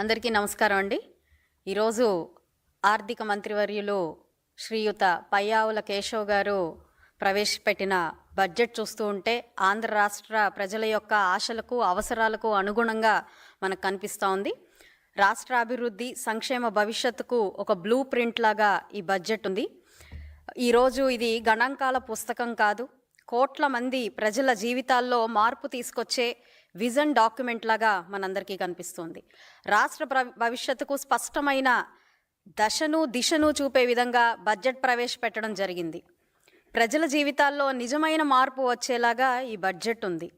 అందరికీ నమస్కారం అండి. ఈరోజు ఆర్థిక మంత్రివర్యులు శ్రీయుత పయ్యావుల కేశవ్ గారు ప్రవేశపెట్టిన బడ్జెట్ చూస్తూ ఉంటే ఆంధ్ర రాష్ట్ర ప్రజల యొక్క ఆశలకు అవసరాలకు అనుగుణంగా మనకు కనిపిస్తూ ఉంది. రాష్ట్ర అభివృద్ధి సంక్షేమ భవిష్యత్తుకు ఒక బ్లూ ప్రింట్ లాగా ఈ బడ్జెట్ ఉంది. ఈరోజు ఇది గణాంకాల పుస్తకం కాదు. కోట్ల మంది ప్రజల జీవితాల్లో మార్పు తీసుకొచ్చే విజన్ డాక్యుమెంట్ లాగా మనందరికీ కనిపిస్తుంది. రాష్ట్ర ప్ర- భవిష్యత్తుకు స్పష్టమైన దశను దిశను చూపే విధంగా బడ్జెట్ ప్రవేశపెట్టడం జరిగింది. ప్రజల జీవితాల్లో నిజమైన మార్పు వచ్చేలాగా ఈ బడ్జెట్ ఉంది.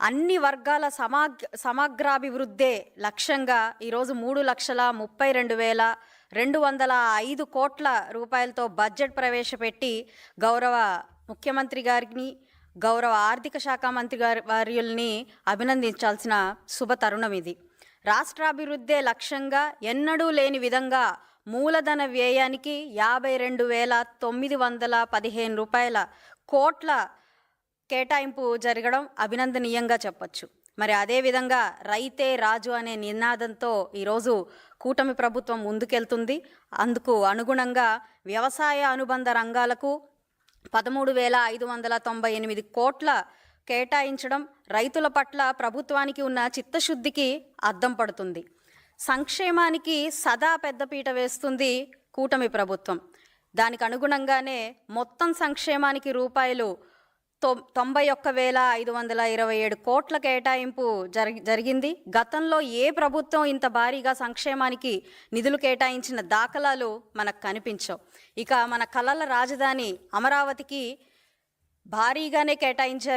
అన్ని వర్గాల సమాగ్ సమగ్రాభివృద్ధే లక్ష్యంగా ఈరోజు మూడు లక్షల ముప్పై రెండు వేల రెండు వందల ఐదు కోట్ల రూపాయలతో బడ్జెట్ ప్రవేశపెట్టి గౌరవ ముఖ్యమంత్రి గారిని గౌరవ ఆర్థిక శాఖ మంత్రి గారి వార్యుల్ని అభినందించాల్సిన శుభ తరుణం ఇది. రాష్ట్రాభివృద్ధే లక్ష్యంగా ఎన్నడూ లేని విధంగా మూలధన వ్యయానికి యాభై రెండు వేల తొమ్మిది వందల పదిహేను రూపాయల కోట్ల కేటాయింపు జరగడం అభినందనీయంగా చెప్పచ్చు. మరి అదేవిధంగా రైతే రాజు అనే నినాదంతో ఈరోజు కూటమి ప్రభుత్వం ముందుకెళ్తుంది. అందుకు అనుగుణంగా వ్యవసాయ అనుబంధ రంగాలకు పదమూడు వేల ఐదు వందల తొంభై ఎనిమిది కోట్ల కేటాయించడం రైతుల పట్ల ప్రభుత్వానికి ఉన్న చిత్తశుద్ధికి అద్దం పడుతుంది. సంక్షేమానికి సదా పెద్దపీట వేస్తుంది కూటమి ప్రభుత్వం. దానికి అనుగుణంగానే మొత్తం సంక్షేమానికి రూపాయలు తొంభై ఒక్క వేల ఐదు వందల ఇరవై ఏడు కోట్ల కేటాయింపు జరిగి జరిగింది. గతంలో ఏ ప్రభుత్వం ఇంత భారీగా సంక్షేమానికి నిధులు కేటాయించిన దాఖలాలు మనకు కనిపించవు. ఇక మన కళల రాజధాని అమరావతికి భారీగానే కేటాయించారు.